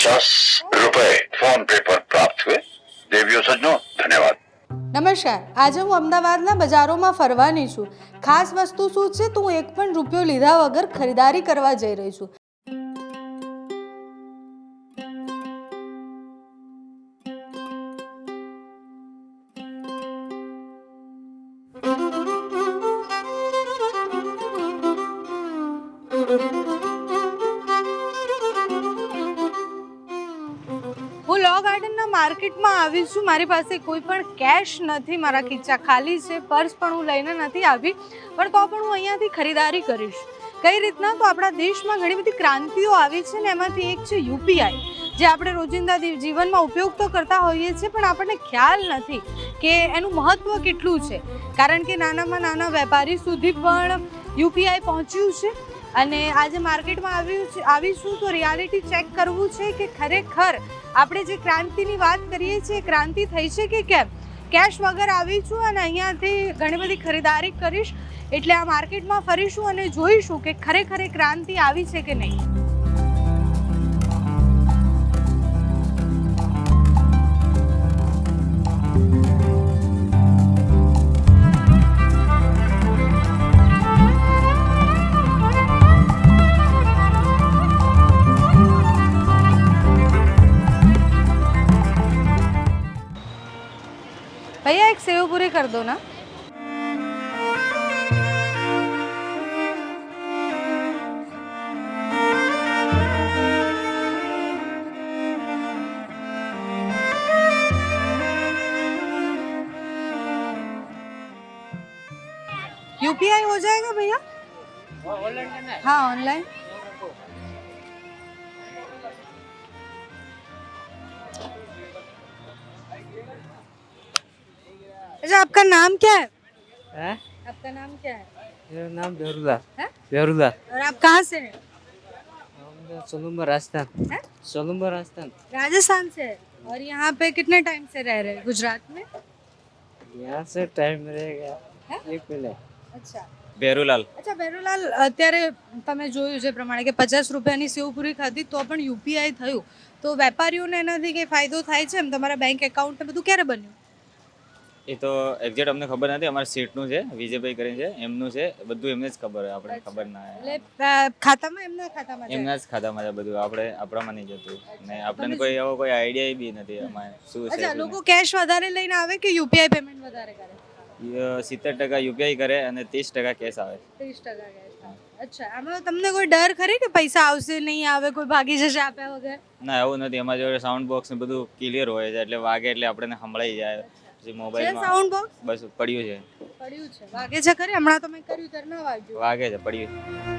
પચાસ રૂપે phone pay પ્રાપ્ત हुए। દેવીઓ સજનો ધન્યવાદ નમસ્કાર આજે હું અમદાવાદના બજારોમાં ફરવાની છું। ખાસ વસ્તુ શું છે? તો હું એક પણ રૂપિયો લીધા વગર ખરીદારી કરવા જઈ રહી છું। ગાર્ડનના માર્કેટમાં આવી છું. મારી પાસે કોઈ પણ કેશ નથી, મારા ખીચા ખાલી છે પર્સ પણ હું લઈને નથી આવી, પણ તો પણ હું અહીંયાથી ખરીદારી કરીશ. કઈ રીતના? તો આપણા દેશમાં ઘણી બધી ક્રાંતિઓ આવી છે ને એમાંથી એક છે યુપીઆઈ, જે આપણે રોજિંદા જીવનમાં ઉપયોગ તો કરતા હોઈએ છીએ, પણ આપણને ખ્યાલ નથી કે એનું મહત્ત્વ કેટલું છે. કારણ કે નાનામાં નાના વેપારી સુધી પણ યુપીઆઈ પહોંચ્યું છે. અને આજે માર્કેટમાં આવ્યું છે આવીશું તો રિયાલિટી ચેક કરવું છે કે ખરેખર આપણે જે ક્રાંતિની વાત કરીએ છીએ ક્રાંતિ થઈ છે કે કેમ? કેશ વગર આવી છું અને અહીંયાથી ઘણી બધી ખરીદારી કરીશ. એટલે આ માર્કેટમાં ફરીશું અને જોઈશું કે ખરેખર ક્રાંતિ આવી છે કે નહીં. कर दो ना। यूपीआई हो जाएगा भैया? ऑनलाइन हाँ। ऑनलाइन आपका नाम क्या है है आपका नाम क्या है मेरा नाम बेरुला है बेरुला और आप कहाँ से हैं हम सोलुम्बर राजस्थान हैं? सोलुम्बर राजस्थान राजस्थान से है और यहाँ पे कितने टाइम से रह रहे हैं गुजरात में यहाँ से टाइम रहेगा हैं? एक पहले અચ્છા બેરુલાલ અચ્છા બેરુલાલ અત્યારે તમે જોયું છે પ્રમાણે કે પચાસ રૂપિયાની સેવપુરી ખાધી તો પણ યુપીઆઈ થયું તો વેપારીઓને એનાથી કંઈ ફાયદો થાય છે એમ તમારા બેંક એકાઉન્ટ બધું ક્યારે બન્યું એ તો એક્ઝેક્ટ અમને ખબર નથી. અમારા સીટનું છે વિજયભાઈ કરીને છે એમનું છે બધું એમને જ ખબર હોય આપણે ખબર ના એટલે ખાતામાં એમના ખાતામાં એમના જ ખાતામાં છે બધું. આપણે આપણામાં નહીં જતું. ને આપણને કોઈ એવો કોઈ આઈડિયા બી નથી અમારે. શું છે અચ્છા લોકો કેશ વધારે લઈને આવે કે યુપીઆઈ પેમેન્ટ વધારે કરે? સિત્તેર ટકા યુપીઆઈ કરે અને ત્રીસ ટકા કેશ આવે. ત્રીસ ટકા કેશ અચ્છા આમાં તમને કોઈ ડર ખરી કે પૈસા આવશે નહીં આવે કોઈ ભાગી જશે આપ્યા વગર? ના એવું નથી. અમારી જોડે સાઉન્ડ બોક્સ ને બધું ક્લિયર હોય છે એટલે વાગે એટલે આપણને સંભળાઈ જાય. પછી છે મોબાઈલમાં સાઉન્ડ બોક્સ બસ પડ્યું છે પડ્યું છે વાગે છે ખરી હમણાં તો મેં કર્યું ત્યારે ના વાગ્યું વાગે છે પડ્યું છે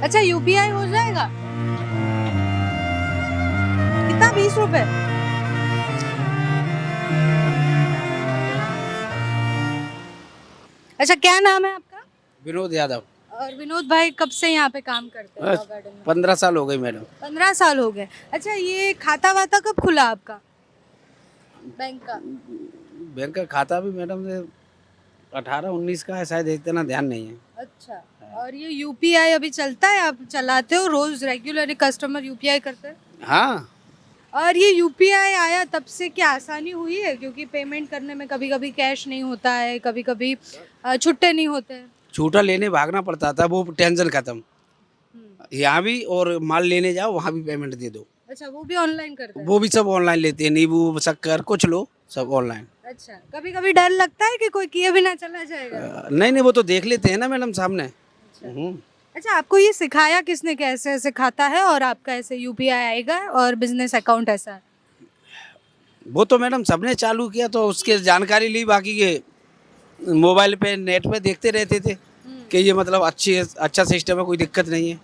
अच्छा यूपीआई हो जाएगा कितना बीस रुपए अच्छा क्या नाम है आपका? विनोद यादव। और विनोद भाई कब से यहाँ पे काम करते हैं? गार्डन में? पंद्रह साल हो गए मैडम। पंद्रह साल हो गए। अच्छा ये खाता वाता कब खुला आपका? बैंक का। बैंक का खाता भी मैडम से अठारह उन्नीस का है शायद इतना ध्यान नहीं है। अच्छा और ये यूपीआई अभी चलता है? आप चलाते हो रोज रेगुलर कस्टमर यूपीआई करते हैं? हाँ। और ये यूपीआई आया तब से क्या आसानी हुई है? क्योंकि पेमेंट करने में कभी कभी कैश नहीं होता है कभी कभी छुट्टे नहीं होते हैं। छूटा लेने भागना पड़ता था वो टेंशन खत्म। हम्म। यहाँ भी और माल लेने जाओ वहाँ भी पेमेंट दे दो। अच्छा वो भी ऑनलाइन करते हैं? वो भी सब ऑनलाइन लेते हैं नींबू शक्कर कुछ लो सब ऑनलाइन अच्छा कभी कभी डर लगता है कि कोई किए बिना चला जाएगा? नहीं नहीं वो तो देख लेते हैं ना मैडम सामने। हम्म। अच्छा आपको ये सिखाया किसने कैसे ऐसे खाता है और आपका ऐसे यूपीआई आएगा और बिज़नेस अकाउंट ऐसा वो तो मैडम सबने चालू किया तो उसके जानकारी ली बाकी के मोबाइल पे नेट पे देखते रहते थे कि ये मतलब अच्छी अच्छा सिस्टम है कोई दिक्कत नहीं है।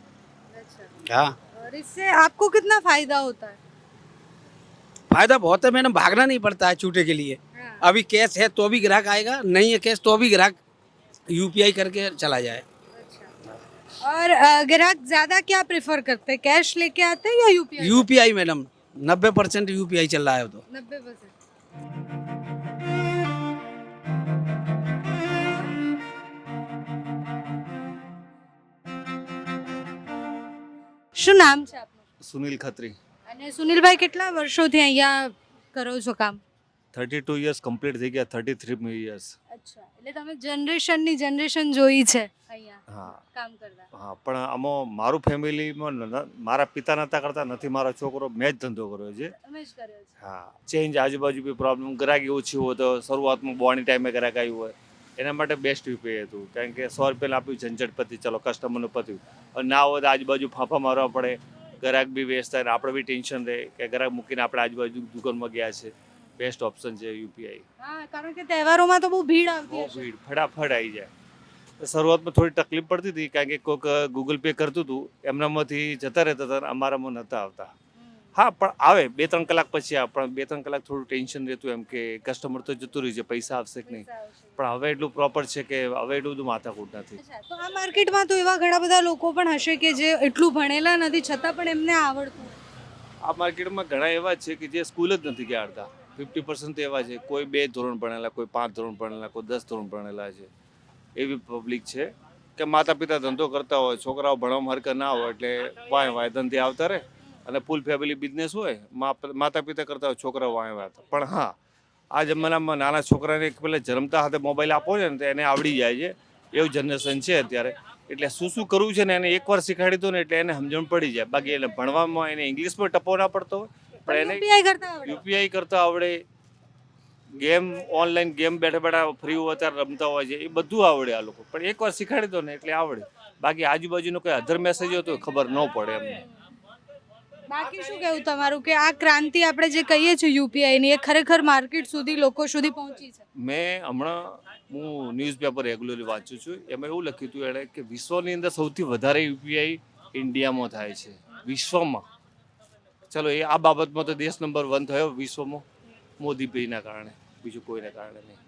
अच्छा। हाँ। और इससे आपको कितना फ़ायदा होता है? फ़ायदा बहुत है मैडम भागना नहीं पड़ता है छूटे के लिए। हाँ। अभी कैश है तो भी ग्राहक आएगा नहीं है कैश तो भी ग्राहक यूपीआई करके चला जाए। और अ, ग्राहक ज्यादा क्या प्रेफर करते हैं कैश लेके आते हैं या यूपीआई यूपीआई मैडम नब्बे परसेंट यूपीआई चल रहा है तो નબ્બે પર્સન્ટ શું નામ છે આપનું સુનિલ ખત્રી અને સુનિલભાઈ કેટલા વર્ષોથી અહીંયા કરો છો કામ થર્ટી ટુ યર્સ કમ્પ્લીટ થઈ ગયા થર્ટી થ્રી યર્સ અચ્છા એટલે તમે જનરેશનની જનરેશન જોઈ છે અહીંયા હા. કામ કરતા હા પણ આમાં મારું ફેમિલીમાં મારા પિતા નતા કરતા નથી મારો છોકરો મેં જ ધંધો કર્યો છે. તમે જ કર્યો છે. હા ચેન્જ આજુબાજુ બી પ્રોબ્લેમ ગ્રાહકી ઓછી હોય તો શરૂઆતમાં બોની ટાઈમે ગ્રાહક આવ્યું હોય. એના માટે બેસ્ટ યુપીઆઈ હતું કારણ કે સો રૂપિયા આપ્યું ઝંઝટ પતી ચલો કસ્ટમરનું પત્યું અને ના હોય તો આજુબાજુ ફાંફા મારવા પડે ગ્રાહક બી વેસ્ટ થાય આપણે બી ટેન્શન રહે કે ગ્રાહક મૂકીને આપણે આજુબાજુ દુકાનમાં ગયા છે. બેસ્ટ ઓપ્શન છે યુપીઆઈ. હા કારણ કે તહેવારોમાં તો બહુ ભીડ આવતી બહુ હશે. ભીડ ફટાફટ આવી જાય. શરૂઆતમાં થોડી તકલીફ પડતી હતી કારણ કે કોઈક ગૂગલ પે કરતું હતું એમનામાંથી જતા રહેતા હતા અમારામાં નહોતા આવતા. હા પણ આવે બે ત્રણ કલાક પછી આવે પણ બે ત્રણ કલાક થોડું ટેન્શન રહેતું એમ કે કસ્ટમર તો જતું રહી છે પૈસા આવશે કે નહીં. પણ હવે એટલું પ્રોપર છે કે હવે એટલું બધું માથાકૂટ નથી. તો આ માર્કેટમાં તો એવા ઘણા બધા લોકો પણ હશે કે જે એટલું ભણેલા નથી છતાં પણ એમને આવડતું. આ માર્કેટમાં ઘણા એવા છે કે જે સ્કૂલ જ નથી ગયા અડધા ફિફ્ટી પર્સન્ટ એવા છે. કોઈ બે ધોરણ ભણેલા, કોઈ પાંચ ધોરણ ભણેલા, કોઈ દસ ધોરણ ભણેલા છે. એવી પબ્લિક છે કે માતા પિતા ધંધો કરતા હોય, છોકરાઓ ભણવામાં હરકત ના હોય એટલે વાય વાય ધંધે આવતા રહે અને ફૂલ ફેમિલી બિઝનેસ હોય માતા પિતા કરતા હોય, છોકરાઓ વાય વાય પણ હા, આ જમાનામાં નાના છોકરાને પેલા જન્મતા હાથે મોબાઈલ આપો છે ને, તો એને આવડી જાય છે. એવું જનરેશન છે અત્યારે. એટલે શું શું કરવું છે ને, એને એકવાર શીખવાડી દો ને, એટલે એને સમજણ પડી જાય. બાકી એને ભણવામાં એને ઇંગ્લિશમાં ટપો ના પડતો હોય. પણ એને UPI કરતા આવડે. યુપીઆઈ કરતા આવડે. ગેમ ઓનલાઈન ગેમ બેઠા બેઠા ફ્રી અત્યારે રમતા હોય છે. એ બધું આવડે આ લોકો. પણ એકવાર શીખવાડી દો ને એટલે આવડે. બાકી આજુબાજુનો કોઈ અધર મેસેજ હોય તો ખબર ન પડે એમને. બાકી શું કેવું તમારું? કે આ ક્રાંતિ આપણે જે કહીએ છીએ યુપીઆઈ ની એ ખરેખર માર્કેટ સુધી લોકો સુધી પહોંચી છે. મેં હમણાં હું ન્યૂઝપેપર રેગ્યુલરલી વાંચું છું. એમાં એવું લખ્યું હતું એણે કે વિશ્વની અંદર સૌથી વધારે યુપીઆઈ ઇન્ડિયામાં થાય છે. વિશ્વમાં. ચલો એ આ બાબતમાં તો દેશ નંબર વન થયો વિશ્વમાં મોદીભાઈના કારણે. બીજું કોઈના કારણે નહીં.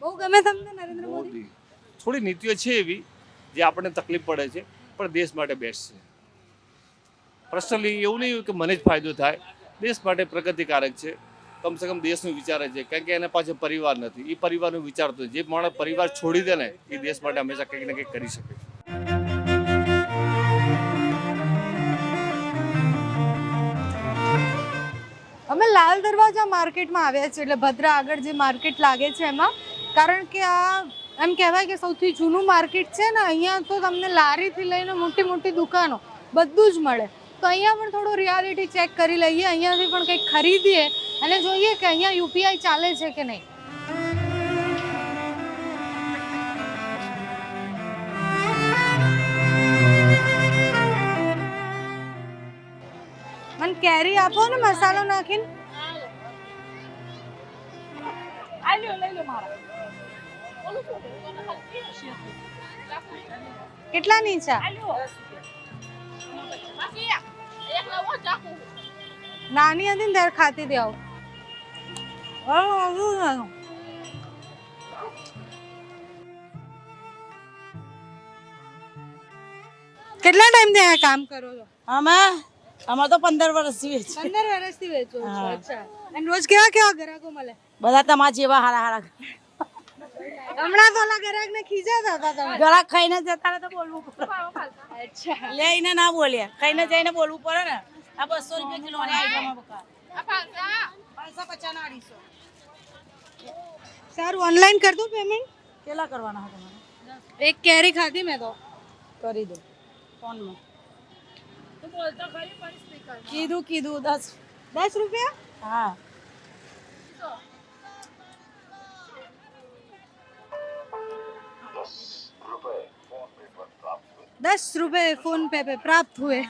બહુ ગમે તમને નરેન્દ્ર મોદી? થોડી નીતિઓ છે એવી જે આપણને તકલીફ પડે છે પણ દેશ માટે બેસ્ટ છે. પર્સનલી એવું નહીં કે મને જ ફાયદો થાય. દેશ માટે પ્રગતિકારક છે. કમસે કમ દેશનું વિચારે છે. કારણ કે એને પાછળ પરિવાર નથી. એ પરિવારનું વિચારતો જે માણસ પરિવાર છોડી દે ને એ દેશ માટે હંમેશા કંઈક ને કંઈક કરી શકે. અમે લાલ દરવાજા માર્કેટમાં આવ્યા છીએ, એટલે ભદ્રા આગળ જે માર્કેટ લાગે છે એમાં. કારણ કે આ એમ કહેવાય કે સૌથી જૂનું માર્કેટ છે ને, અહીંયા તો તમને લારીથી લઈને મોટી મોટી દુકાનો બધું જ મળે. તો અહીંયા પણ થોડું રિયાલિટી ચેક કરી લઈએ, અહીંયાથી પણ કંઈક ખરીદીએ અને જોઈએ કે અહીંયા યુપીઆઈ ચાલે છે કે નહીં. કેરી આપો ને મસાલો નાખીને. કેટલાની છે. નાની હતી ને ત્યારે ખાતી હતી આવું. કેટલા ટાઈમથી આ કામ કરો છો? અમે અમે તો પંદર વર્ષથી વેચીએ. પંદર વર્ષથી વેચો છો હા. અચ્છા. અને રોજ કેવા કેવા ગ્રાહકો મળે? બધા તમારા જેવા હારા હારા. હમણાં તો ઓલા ગ્રાહકને ખીજાતા હતા તમે. ગળા ખાઈને જતા રહે તો બોલવું પડે. અચ્છા. લઈને ના બોલ્યા. ખાઈને જઈને બોલવું પડે ને. આ બસો રૂપિયા કિલો ની આઈટમ બકા. પાંચસો પચાસ ના અઢીસો સારું ઓનલાઈન કર દો પેમેન્ટ કેટલા કરવાના હતા તમારે? એક કેરી ખાધી મેં તો. કરી દો. ફોનમાં. કીધું કીધું દસ. દસ રૂપિયા? હા. દસ રૂપિયા ફોન પે પે પ્રાપ્ત હુએ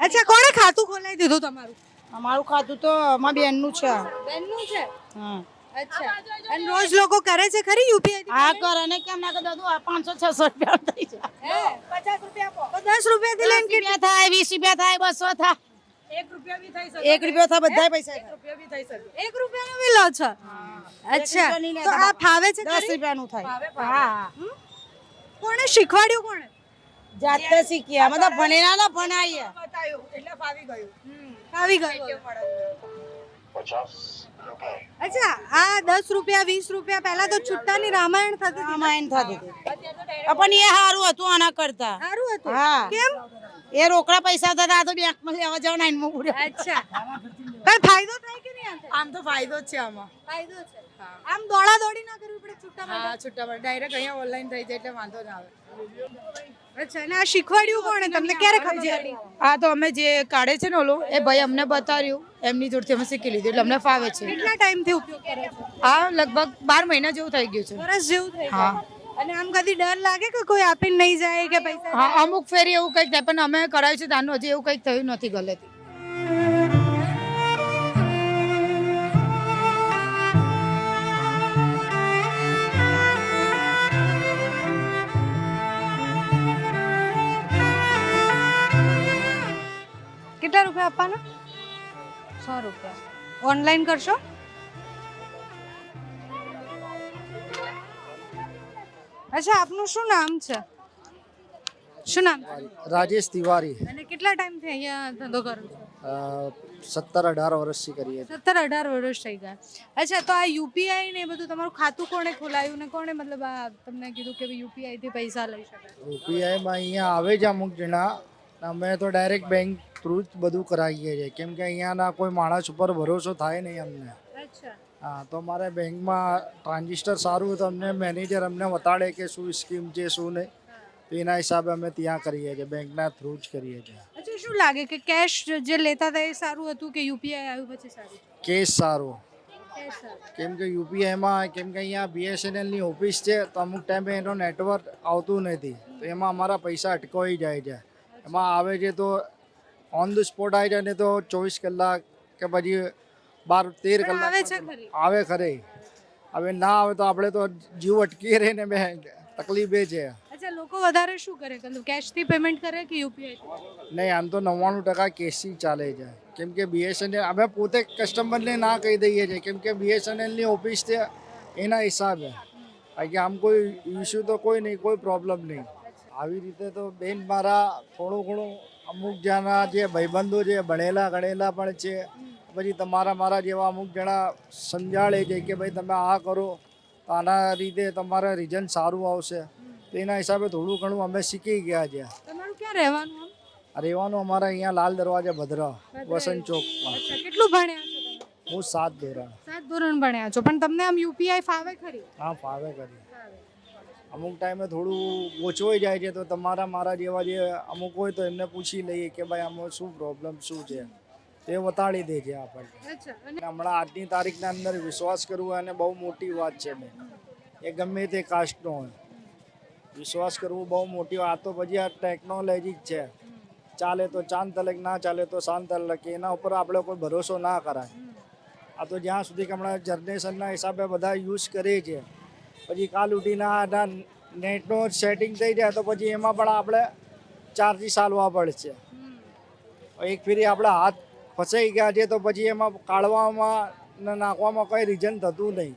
અચ્છા કોણે ખાતું ખોલાવી દીધું તમારું? અમારું ખાતું તો અમારા બેનનું છે. બેનનું છે? હા. અચ્છા. અને રોજ લોકો કરે છે ખરી યુપીઆઈ આ કરે ને કેમ ના કે દાદુ આ 500 600 રૂપિયા થઈ જાય. પચાસ રૂપિયા આપો. દસ રૂપિયા થી લઈને કેટલા? થાય વીસ રૂપિયા થાય બસો થાય. એક રૂપિયા બી થઈ શકે. એક રૂપિયા થાય બધા પૈસા એક રૂપિયા બી થઈ શકે. એક રૂપિયાનું બી લો છો? અચ્છા. તો આ ફાવે છે દસ ખરી? રૂપિયાનું થાય. હા. કોણે શીખવાડ્યું કોણે? જાતે શીખ્યા મતલબ ભણેલા ના ભણાઈએ. ફાવી ગયું. અચ્છા આ દસ રૂપિયા વીસ રૂપિયા પહેલા તો છુટ્ટાની રામાયણ થતી રામાયણ થતી હતી. પણ એ સારું હતું આના કરતા. સારું હતું? હા. કેમ? એ રોકડા પૈસા થતા આ તો બેંકમાં લેવા જાવ નાઈનમાં ઉડ્યા અચ્છા. કઈ ફાયદો થાય કે નહીં આમ તો ફાયદો જ છે આમાં. ફાયદો છે. આમ કરવી પડે છૂટા હા છૂટા પડે ડાયરેક્ટ અહીંયા ઓનલાઈન થઈ જાય એટલે વાંધો ના આવે. અચ્છા અને આ શીખવાડ્યું કોણે? તમને ક્યારે ખબર? પડી આ તો અમે જે કાઢે છે ને ઓલો એ ભાઈ અમને બતાવ્યું એમની જોડથી અમે શીખી લીધું એટલે અમને ફાવે છે. કેટલા ટાઈમથી ઉપયોગ કરે છે? આ લગભગ બાર મહિના જેવું થઈ ગયું છે. વર્ષ જેવું થઈ હા. અને આમ કદી ડર લાગે કે કોઈ આપીને નહીં જાય કે પૈસા હા અમુક ફેરી એવું કંઈક થાય પણ અમે કરાવ્યું છે તાનું હજી એવું કંઈક થયું નથી ગલેથી. રૂપિયા આપવાના? સો રૂપિયા. ઓનલાઈન કરશો? અચ્છા આપનું શું નામ છે? શું નામ? રાજેશ તિવારી. અને કેટલા ટાઈમથી અહીંયા ધંધો કરો છો? સત્તર અઢાર વર્ષથી કરીએ. સત્તર અઢાર વર્ષ થઈ ગયા. અચ્છા તો આ યુપીઆઈ ને બધું તમારું ખાતું કોણે ખોલાયું ને કોણે મતલબ આ તમને કીધું કે યુપીઆઈ થી પૈસા લઈ શકાય? યુપીઆઈમાં અહીંયા આવે છે અમુક જણા. અમે તો ડાયરેક્ટ બેંક થ્રુ જ બધું કરાવીએ છીએ. કેમ કે અહીંયાના કોઈ માણસ ઉપર ભરોસો થાય નહીં અમને. હા તો મારે બેંકમાં ટ્રાન્ઝિસ્ટર સારું તો અમને મેનેજર અમને બતાડે કે શું સ્કીમ છે શું નહીં. તો એના હિસાબે અમે ત્યાં કરીએ છીએ બેંકના થ્રુ જ કરીએ છીએ. અચ્છા શું લાગે કે કેશ જે લેતા હતા એ સારું હતું કે યુપીઆઈ આવ્યું પછી સારું કેશ સારું. કેમ કે યુપીઆઈમાં કેમ કે અહીંયા બીએસએનએલની ઓફિસ છે તો અમુક ટાઈમે એનો નેટવર્ક આવતું નથી. તો એમાં અમારા પૈસા અટકાઈ જાય છે. એમાં આવે છે તો ઓન ધ સ્પોટ આવી જાય ને તો ચોવીસ કલાક કે પછી બાર તેર કલાક આવે ખરે? હવે ના આવે તો આપણે તો જીવ અટકી રહે ને બે તકલીફ એ છે. અચ્છા લોકો વધારે શું કરે? મતલબ કેશથી પેમેન્ટ કરે કે યુપીઆઈ નહીં આમ તો નવ્વાણું ટકા કેસથી ચાલે છે. કેમ કે બીએસએનએલ અમે પોતે કસ્ટમરને ના કહી દઈએ છીએ. કેમ કે બીએસએનએલની ઓફિસ છે એના હિસાબે. કારણ કે આમ કોઈ ઇસ્યુ તો કોઈ નહીં કોઈ પ્રોબ્લેમ નહીં. આવી રીતે તો બેન મારા થોડું ઘણું અમુક જણા જે ભાઈબંધો છે ભણેલા ગણેલા પણ છે પછી તમારા મારા જેવા અમુક જણા સમજાડે છે કે ભાઈ તમે આ કરો તો આના રીતે તમારા રિઝલ્ટ સારું આવશે. તો એના હિસાબે થોડું ઘણું અમે શીખી ગયા છે. તમારું ક્યાં રહેવાનું રહેવાનું અમારે અહીંયા લાલ દરવાજા ભદ્રા વસંત ચોકમાં કેટલું ભણ્યા છો હું સાત ધોરણ. સાત ધોરણ ભણ્યા છો. પણ તમને આમ યુપીઆઈ ફાવે ખરી? હા ફાવે કરી અમુક ટાઈમે થોડું ગોચવાઈ જાય છે તો તમારા મારા જેવા જે અમુક હોય તો એમને પૂછી લઈએ કે ભાઈ આમાં શું પ્રોબ્લેમ શું છે? તે બતાડી દે છે આપણને. અને અને હમણાં આજની તારીખના અંદર વિશ્વાસ કરવો એને બહુ મોટી વાત છે બેન. એ ગમે તે કાસ્ટનો હોય. વિશ્વાસ કરવું બહુ મોટી વાત. આ તો પછી આ ટેકનોલોજી જ છે. ચાલે તો ચાંદ તલક ના ચાલે તો શાંત તલક. એના ઉપર આપણે કોઈ ભરોસો ના કરાય. આ તો જ્યાં સુધી કે હમણાં જનરેશનના હિસાબે બધા યુઝ કરે છે. પછી કાલ ઉઠીને આ નેટનો સેટિંગ થઈ જાય તો પછી એમાં પણ આપણે ચાર્જીસ હાલવા પડશે. એક ફેરી આપણે હાથ ફસાઈ ગયા છે તો પછી એમાં કાઢવામાં ને નાખવામાં કોઈ રીઝન થતું નહીં.